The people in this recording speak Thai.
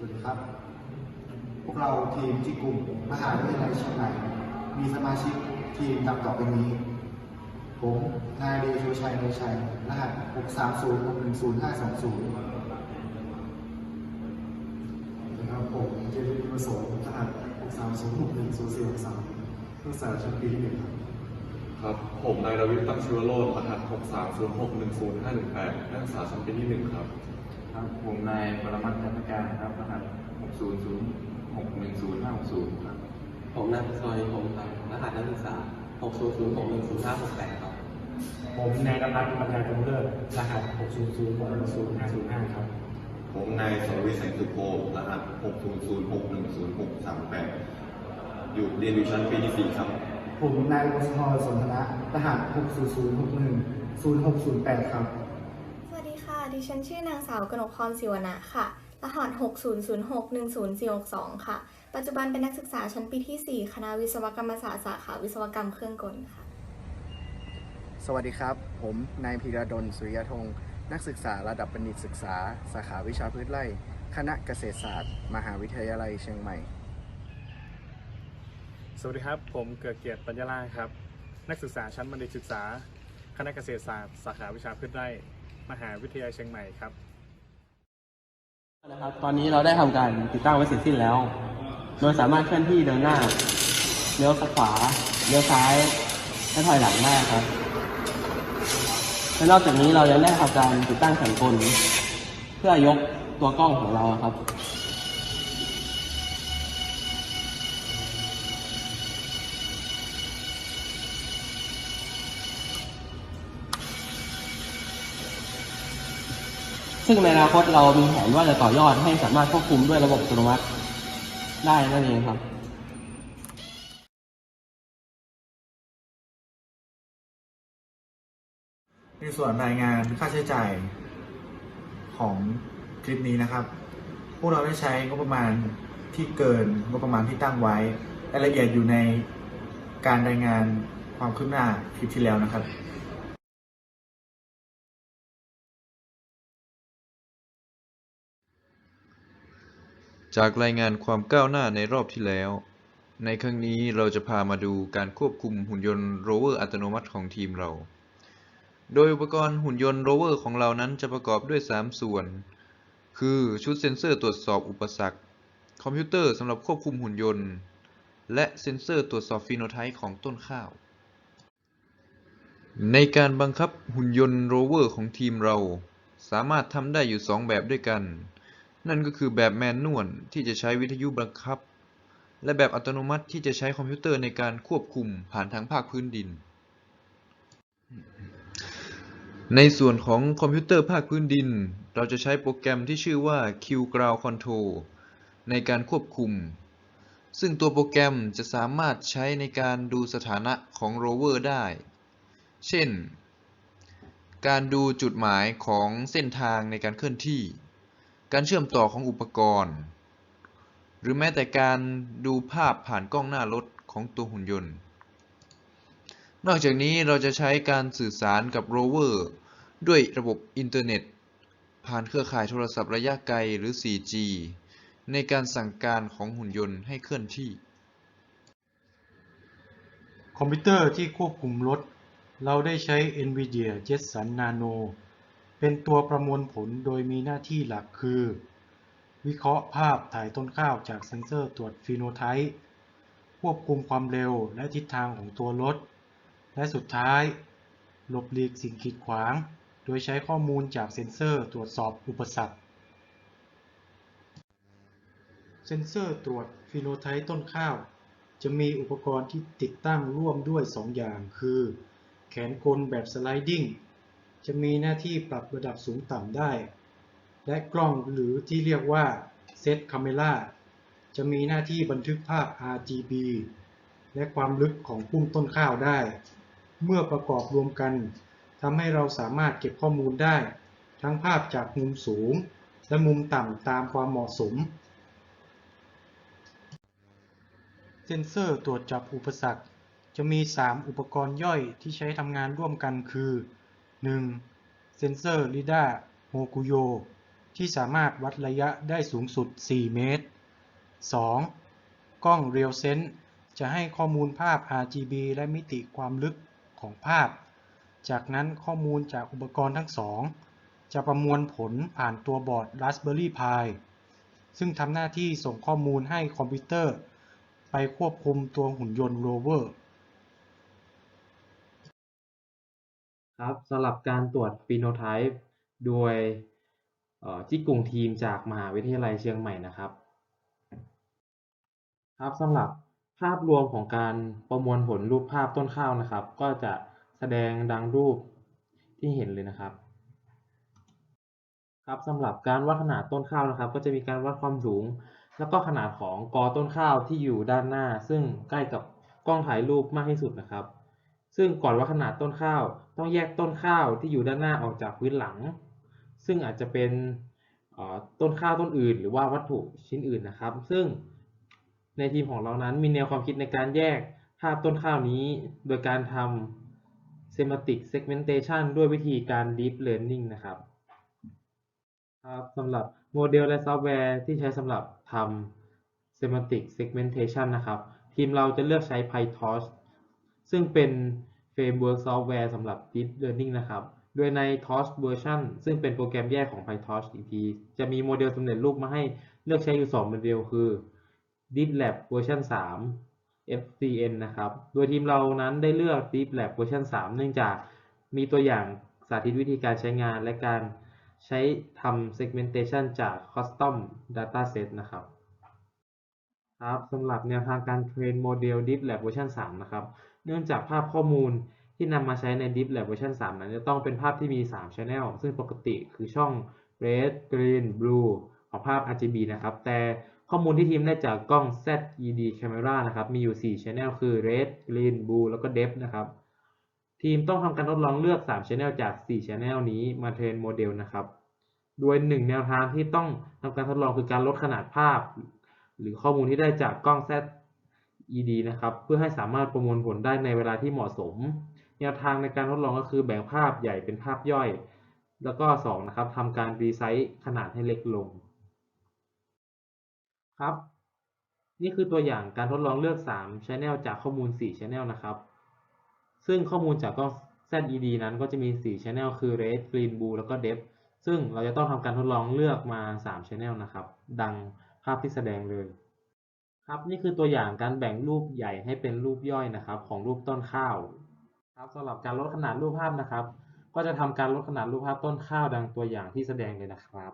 สวัสดีครับ พวกเราทีมจิกลุ่มมหาวิทยาลัยเชียงใหม่มีสมาชิกทีมดังต่อไปนี้ ผมนายเดชชัยเดชชัย รหัส 630 610 520นะครับผมเจริญประสงค์รหัส630 610 4 3นักศึกษาชั้นปีที่หนึ่งครับครับ ผมนายรวิทย์ตั้งชิวโรจน์รหัส 630610518นักศึกษาชั้นปีที่หนึ่งครับ ครับผมนายปรมัตถ์จันทการครับรหัส600 610 560ครับ ผมนายพศยผมครับรหัสนักศึกษา600610568ครับ ผมนายนภัสบรรยายกำเลิศรหัส600 60505ครับ ผมนายสรวิทย์แสงสุโภรหัส600610638 อยู่เรียนอยู่ชั้นปีที่ 4 ครับ ผมนายวัชรสนธนะรหัส60061 0608 ครับสวัส ดีค่ะดิฉันชื่อนางสาวกนกพรศิวนะค่ะ รหัส 600610462 ค่ะ ปัจจุบันเป็นนักศึกษาชั้นปีที่ 4 คณะวิศวกรรมศาสตร์สาขาวิศวกรรมเครื่องกลค่ะ สวัสดีครับ ผมนายพีระดลสุริยธงนักศึกษาระดับบัณฑิตศึกษา สาขาวิชาพืชไร่ คณะเกษตรศาสตร์ มหาวิทยาลัยเชียงใหม่ สวัสดีครับ ผมเกิดเกียรติปัญญาล่าครับ นักศึกษาชั้นบัณฑิตศึกษา คณะเกษตรศาสตร์ สาขาวิชาพืชไร่ มหาวิทยาลัยเชียงใหม่ครับนะครับ ตอนนี้เราได้ทำการติดตั้งไว้เสร็จสิ้นแล้ว โดยสามารถเคลื่อนที่เดินหน้าเลี้ยวขวาเลี้ยวซ้ายและถอยหลังได้ครับและนอกจากนี้เรายังได้ทำการติดตั้งแผ่นกลเพื่อยกตัวกล้องของเราครับ ซึ่งในอนาคตเรามีแผนว่าจะต่อยอดให้สามารถควบคุมด้วยระบบอัตโนมัติได้นั่นเองครับในส่วนรายงานค่าใช้จ่ายของคลิปนี้นะครับ พวกเราได้ใช้งบประมาณที่เกินงบประมาณที่ตั้งไว้รายละเอียดอยู่ในการรายงานความคืบหน้าคลิปที่แล้วนะครับ จากรายงานความก้าวหน้าในรอบที่แล้ว ในครั้งนี้เราจะพามาดูการควบคุมหุ่นยนต์โรเวอร์อัตโนมัติของทีมเรา โดยอุปกรณ์หุ่นยนต์โรเวอร์ของเรานั้นจะประกอบด้วย 3 ส่วน คือชุดเซ็นเซอร์ตรวจสอบอุปสรรค คอมพิวเตอร์สำหรับควบคุมหุ่นยนต์ และเซ็นเซอร์ตรวจสอบฟีโนไทป์ของต้นข้าว ในการบังคับหุ่นยนต์โรเวอร์ของทีมเรา สามารถทำได้อยู่ 2 แบบด้วยกัน นั่นก็คือแบบแมนนวลที่จะใช้วิทยุบังคับ และแบบอัตโนมัติที่จะใช้คอมพิวเตอร์ในการควบคุมผ่านทางภาคพื้นดิน ในส่วนของคอมพิวเตอร์ภาคพื้นดิน เราจะใช้โปรแกรมที่ชื่อว่า Q Ground Control ในการควบคุม ซึ่งตัวโปรแกรมจะสามารถใช้ในการดูสถานะของโรเวอร์ได้ เช่น การดูจุดหมายของเส้นทางในการเคลื่อนที่ การเชื่อมต่อของอุปกรณ์ หรือแม้แต่การดูภาพผ่านกล้องหน้ารถของตัวหุ่นยนต์ นอกจากนี้เราจะใช้การสื่อสารกับโรเวอร์ด้วยระบบอินเทอร์เน็ต ผ่านเครือข่ายโทรศัพท์ระยะไกลหรือ 4G ในการสั่งการของหุ่นยนต์ให้เคลื่อนที่ คอมพิวเตอร์ที่ควบคุมรถ เราได้ใช้ NVIDIA Jetson Nano เป็นตัวประมวลผลโดยมีหน้าที่หลักคือ วิเคราะห์ภาพถ่ายต้นข้าวจากเซ็นเซอร์ตรวจฟีโนไทป์ควบคุมความเร็วและทิศทางของตัวรถ และสุดท้าย หลบหลีกสิ่งกีดขวาง โดยใช้ข้อมูลจากเซ็นเซอร์ตรวจสอบอุปสรรค เซ็นเซอร์ตรวจฟีโนไทป์ต้นข้าว จะมีอุปกรณ์ที่ติดตั้งร่วมด้วย 2 อย่าง คือ แขนกลแบบสไลดิ้ง จะมีหน้าที่ปรับระดับสูงต่ำได้ และกล้องหรือที่เรียกว่าเซตคาเมล่าจะมีหน้าที่บันทึกภาพ RGB และความลึกของพุ่มต้นข้าวได้ เมื่อประกอบรวมกันทำให้เราสามารถเก็บข้อมูลได้ ทั้งภาพจากมุมสูง และมุมต่ำตามความเหมาะสม เซนเซอร์ตรวจจับอุปสรรค จะมี 3 อุปกรณ์ย่อยที่ใช้ทำงานร่วมกันคือ 1. เซนเซอร์ LiDAR Hokuyo ที่สามารถวัดระยะได้สูงสุด 4 เมตร 2. กล้อง Real Sense จะให้ข้อมูลภาพ RGB และมิติความลึกของภาพ จากนั้นข้อมูลจากอุปกรณ์ทั้งสอง จะประมวลผลผ่านตัวบอร์ด Raspberry Pi ซึ่งทำหน้าที่ส่งข้อมูลให้คอมพิวเตอร์ ไปควบคุมตัวหุ่นยนต์ Rover ครับสำหรับการตรวจฟีโนไทป์โดยเอ่อจิกกุงทีมจากมหาวิทยาลัยเชียงใหม่นะครับครับสำหรับภาพรวมของการประมวลผลรูปภาพต้นข้าวนะครับ ก็จะแสดงดังรูปที่เห็นเลยนะครับ ครับสำหรับการวัดขนาดต้นข้าวนะครับ ก็จะมีการวัดความสูง แล้วก็ขนาดของกอต้นข้าวที่อยู่ด้านหน้า ซึ่งใกล้กับกล้องถ่ายรูปมากที่สุดนะครับ ซึ่งก่อนวัดขนาดต้นข้าว ต้องแยกต้นข้าวที่อยู่ด้านหน้าออกจากพื้นหลัง ซึ่งอาจจะเป็นต้นข้าวต้นอื่น หรือว่าวัตถุชิ้นอื่นนะครับ ซึ่งในทีมของเรานั้นมีแนวความคิดในการแยกภาพต้นข้าวนี้ โดยการทำ semantic segmentation ด้วยวิธีการ deep learning นะครับครับสำหรับโมเดลและซอฟต์แวร์ที่ใช้สำหรับทำ semantic segmentation นะครับ ทีมเราจะเลือกใช้ PyTorch ซึ่งเป็นเฟรมเวิร์กซอฟต์แวร์สำหรับ Deep Learning นะครับ โดยใน Torch Version ซึ่งเป็นโปรแกรมแยกของ PyTorch อีกที จะมีโมเดลสำเร็จรูปมาให้เลือกใช้อยู่ 2 โมเดลคือ DeepLab Version 3 FCN นะครับ โดยทีมเรานั้นได้เลือก DeepLab Version 3เนื่องจากมีตัวอย่างสาธิตวิธีการใช้งานและการใช้ทำ segmentation จาก custom dataset นะครับครับสำหรับแนวทางการเทรนโมเดล DeepLab เวอร์ชัน3 นะครับเนื่องจากภาพข้อมูลที่นำมาใช้ใน DeepLab เวอร์ชัน3 นั้นจะต้องเป็นภาพที่มี 3 Channel ซึ่งปกติคือช่อง Red Green Blue ของภาพ RGB นะครับ แต่ข้อมูลที่ทีมได้จากกล้อง ZED Camera นะครับ มีอยู่ 4 Channel คือ Red Green Blue แล้วก็ Depth นะครับ ทีมต้องทำการทดลองเลือก 3 Channel จาก 4 Channel นี้มาเทรนโมเดลนะครับ โดยหนึ่งแนวทางที่ต้องทำการทดลองคือการลดขนาดภาพ หรือข้อมูลที่ได้จากกล้อง Z e.d. นะครับ เพื่อให้สามารถประมวลผลได้ในเวลาที่เหมาะสม แนวทางในการทดลองก็คือแบ่งภาพใหญ่เป็นภาพย่อย แล้วก็ 2 นะครับทำการรีไซส์ขนาดให้เล็กลง ครับ นี่คือตัวอย่างการทดลองเลือก3 Channel จากข้อมูล 4 Channel นะครับ ซึ่งข้อมูลจากกล้อง ZED นั้นก็จะมี 4 Channel คือ Red Green Blue แล้วก็ Depth ซึ่งเราจะต้องทำการทดลองเลือกมา 3 Channel นะครับ ดังภาพที่แสดงเลย ครับนี่คือตัวอย่างการแบ่งรูปใหญ่ให้เป็นรูปย่อยนะครับ ของรูปต้นข้าวครับสำหรับการลดขนาดรูปภาพนะครับ ก็จะทำการลดขนาดรูปภาพต้นข้าวดังตัวอย่างที่แสดงเลยนะครับ